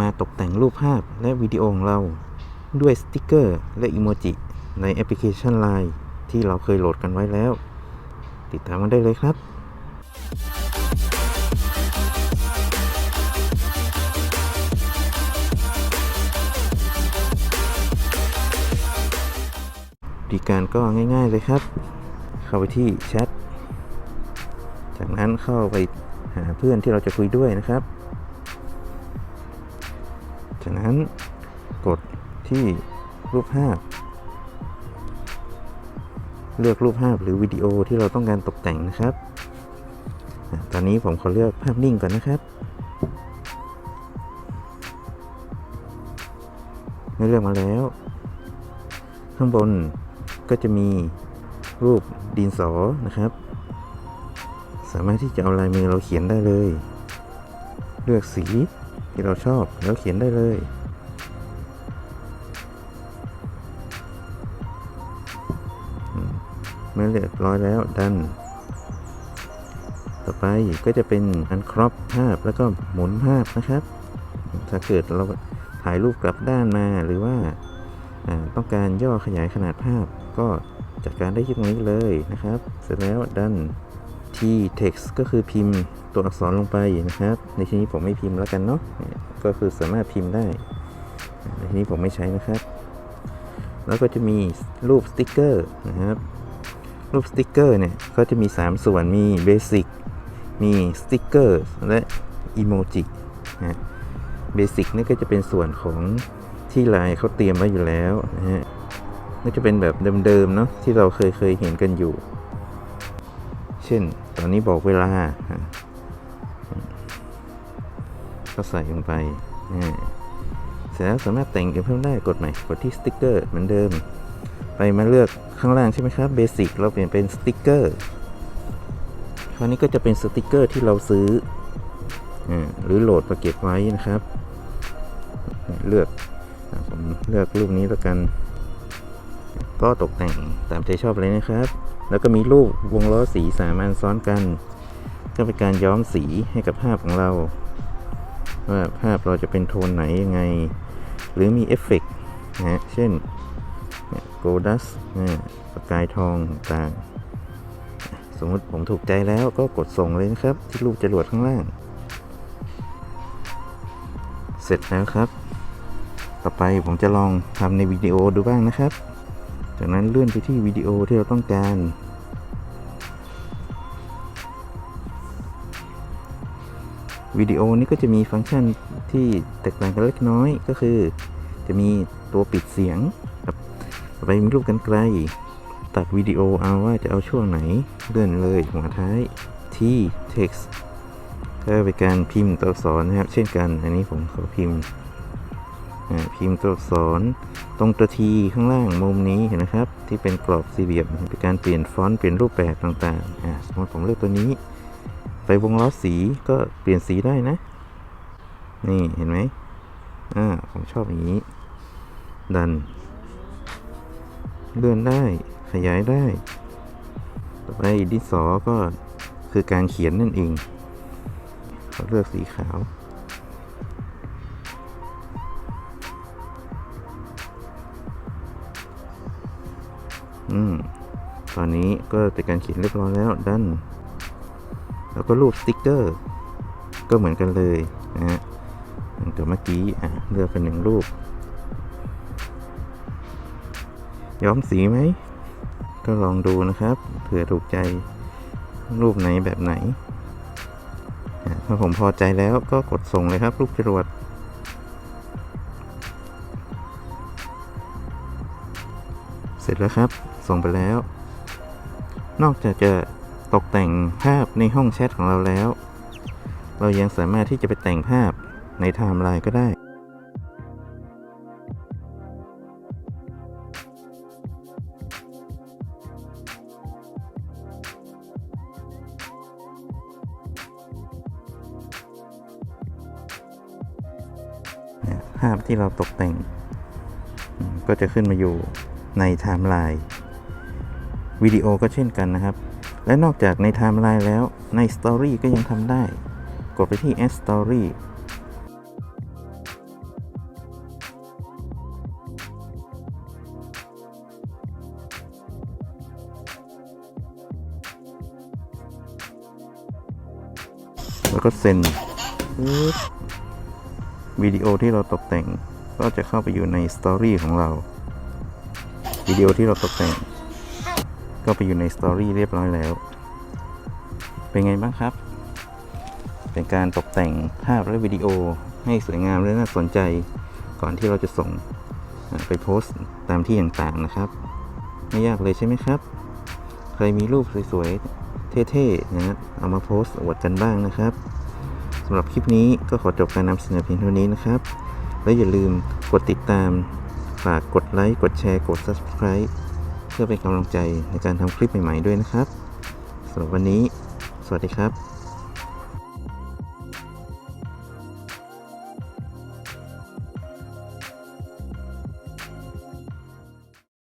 มาตกแต่งรูปภาพและวิดีโอของเราด้วยสติกเกอร์และอิโมจิในแอปพลิเคชัน Line ที่เราเคยโหลดกันไว้แล้ว ติดตามกันได้เลยครับวิธีการก็ง่าย ๆ เลยครับ เข้าไปที่แชท จากนั้นเข้าไปหาเพื่อนที่เราจะคุยด้วยนะครับ นั้นกดที่รูปภาพ เลือกรูปภาพหรือวิดีโอที่เราต้องการตกแต่งนะครับ ตอนนี้ผมขอเลือกภาพนิ่งก่อนนะครับเมื่อเลือกมาแล้ว ข้างบนก็จะมีรูปดินสอนะครับ สามารถที่จะเอาลายมือเราเขียนได้เลย เลือกสี ที่เราชอบแล้วเขียนได้เลยเมื่อเรียบร้อยแล้วดัน ต่อไปก็จะเป็นอันครอปภาพแล้วก็หมุนภาพนะครับ ถ้าเกิดเราถ่ายรูปกลับด้านมาหรือว่าอ่าต้องการย่อขยายขนาดภาพก็จัดการได้ที่ตรงนี้เลยนะครับ เสร็จแล้วดัน ที่ text ก็คือพิมพ์ตัวอักษรลงไปนะครับ ในที่นี้ผมไม่พิมพ์แล้วกันเนาะก็คือสามารถพิมพ์ได้ ในที่นี้ผมไม่ใช้นะครับ แล้วก็จะมีรูปสติกเกอร์นะครับ รูปสติกเกอร์เนี่ยก็จะมี 3 ส่วนมี Basic มีสติกเกอร์และอีโมจินะเบสิกนี่ก็จะเป็นส่วนของที่ไลน์เขาเตรียมไว้อยู่แล้วนะฮะก็จะเป็นแบบเดิมๆเนาะที่เราเคยเคยเห็นกันอยู่ เช่นตอนนี้บอกเวลา ก็ใส่ลงไปอ่เสร็จแล้วสามารถแต่งเพิ่มได้กดใหม่กดที่สติกเกอร์เหมือนเดิม ไปมาเลือกข้างล่างใช่ไหมครับเบสิกเราเปลี่ยนเป็นสติกเกอร์คราวนี้ก็จะเป็นสติกเกอร์ที่เราซื้ออหรือโหลดมาเก็บไว้นะครับ เลือกผมเลือกรูปนี้แล้วกัน ก็ตกแต่งตามใจชอบเลยนะครับ แล้วก็มีรูปวงล้อสีสามอันซ้อนกัน ก็เป็นการย้อมสีให้กับภาพของเรา ว่าภาพเราจะเป็นโทนไหนยังไง หรือมีเอฟเฟกต์นะฮะเช่นโกลดัสประกายทองต่างสมมติผมถูกใจแล้วก็กดส่งเลยนะครับ ที่รูปจรวดข้างล่าง เสร็จแล้วครับ ต่อไปผมจะลองทำในวิดีโอดูบ้างนะครับ จากนั้นเลื่อนไปที่วิดีโอที่เราต้องการ วิดีโอนี้ก็จะมีฟังก์ชันที่แตกต่างกันเล็กน้อยก็คือ จะมีตัวปิดเสียงครับไปมีรูปกันไกล ตัดวิดีโอเอาว่าจะเอาช่วงไหนเลื่อนเลยหัวท้ายที่ text ก็เป็นการพิมพ์ตัวอักษรนะครับ เช่นกัน อันนี้ผมขอพิมพ์ พิมพ์ตัวอักษรตรงตัวทีข้างล่างมุมนี้เห็นนะครับ ที่เป็นกรอบสี่เหลี่ยมเป็นการเปลี่ยนฟอนต์เปลี่ยนรูปแบบต่างๆอ่าสมมติผมเลือกตัวนี้ ไปวงล้อสีก็เปลี่ยนสีได้นะ นี่เห็นไหมอ่าผมชอบอย่างนี้ ดัน เลื่อนได้ขยายได้ ต่อไปดินสอก็คือการเขียนนั่นเองเขาเลือกสีขาว อืมตอนนี้ก็เป็นการเขียนเรียบร้อยแล้วดันแล้วก็รูปสติกเกอร์ ก็เหมือนกันเลยนะฮะเหมือนกับเมื่อกี้อะเลือกเป็นหนึ่งรูป ย้อมสีไหม ก็ลองดูนะครับเผื่อถูกใจรูปไหนแบบไหน ถ้าผมพอใจแล้วก็กดส่งเลยครับ รูปจรวดเสร็จแล้วครับ ส่งไปแล้ว นอกจากจะตกแต่งภาพในห้องแชทของเราแล้ว เรายังสามารถที่จะไปแต่งภาพในไทม์ไลน์ก็ได้ ภาพที่เราตกแต่ง ก็จะขึ้นมาอยู่ในไทม์ไลน์ วิดีโอก็เช่นกันนะครับ และนอกจากในไทม์ไลน์แล้วในสตอรี่ก็ยังทำได้ กดไปที่ Add Story แล้วก็เซ็นวิดีโอที่เราตกแต่งก็จะเข้าไปอยู่ในสตอรี่ของเรา วิดีโอที่เราตกแต่ง ก็ไปอยู่ในสตอรี่เรียบร้อยแล้ว เป็นไงบ้างครับ เป็นการตกแต่งภาพและวิดีโอให้สวยงามและน่าสนใจ ก่อนที่เราจะส่งไปโพสต์ตามที่ต่างๆนะครับ ไม่ยากเลยใช่ไหมครับ ใครมีรูปสวยๆ เท่ๆนะฮะเอามาโพสต์อวดกันบ้างนะครับสำหรับคลิปนี้ก็ขอจบการนำเสนอเพียงเท่านี้นะครับ และอย่าลืมกดติดตาม ฝากกดไลค์ กดแชร์ กด Subscribe เพื่อเป็นกำลังใจในการทำคลิปใหม่ ๆ ด้วยนะครับสำหรับวันนี้ สวัสดีครับ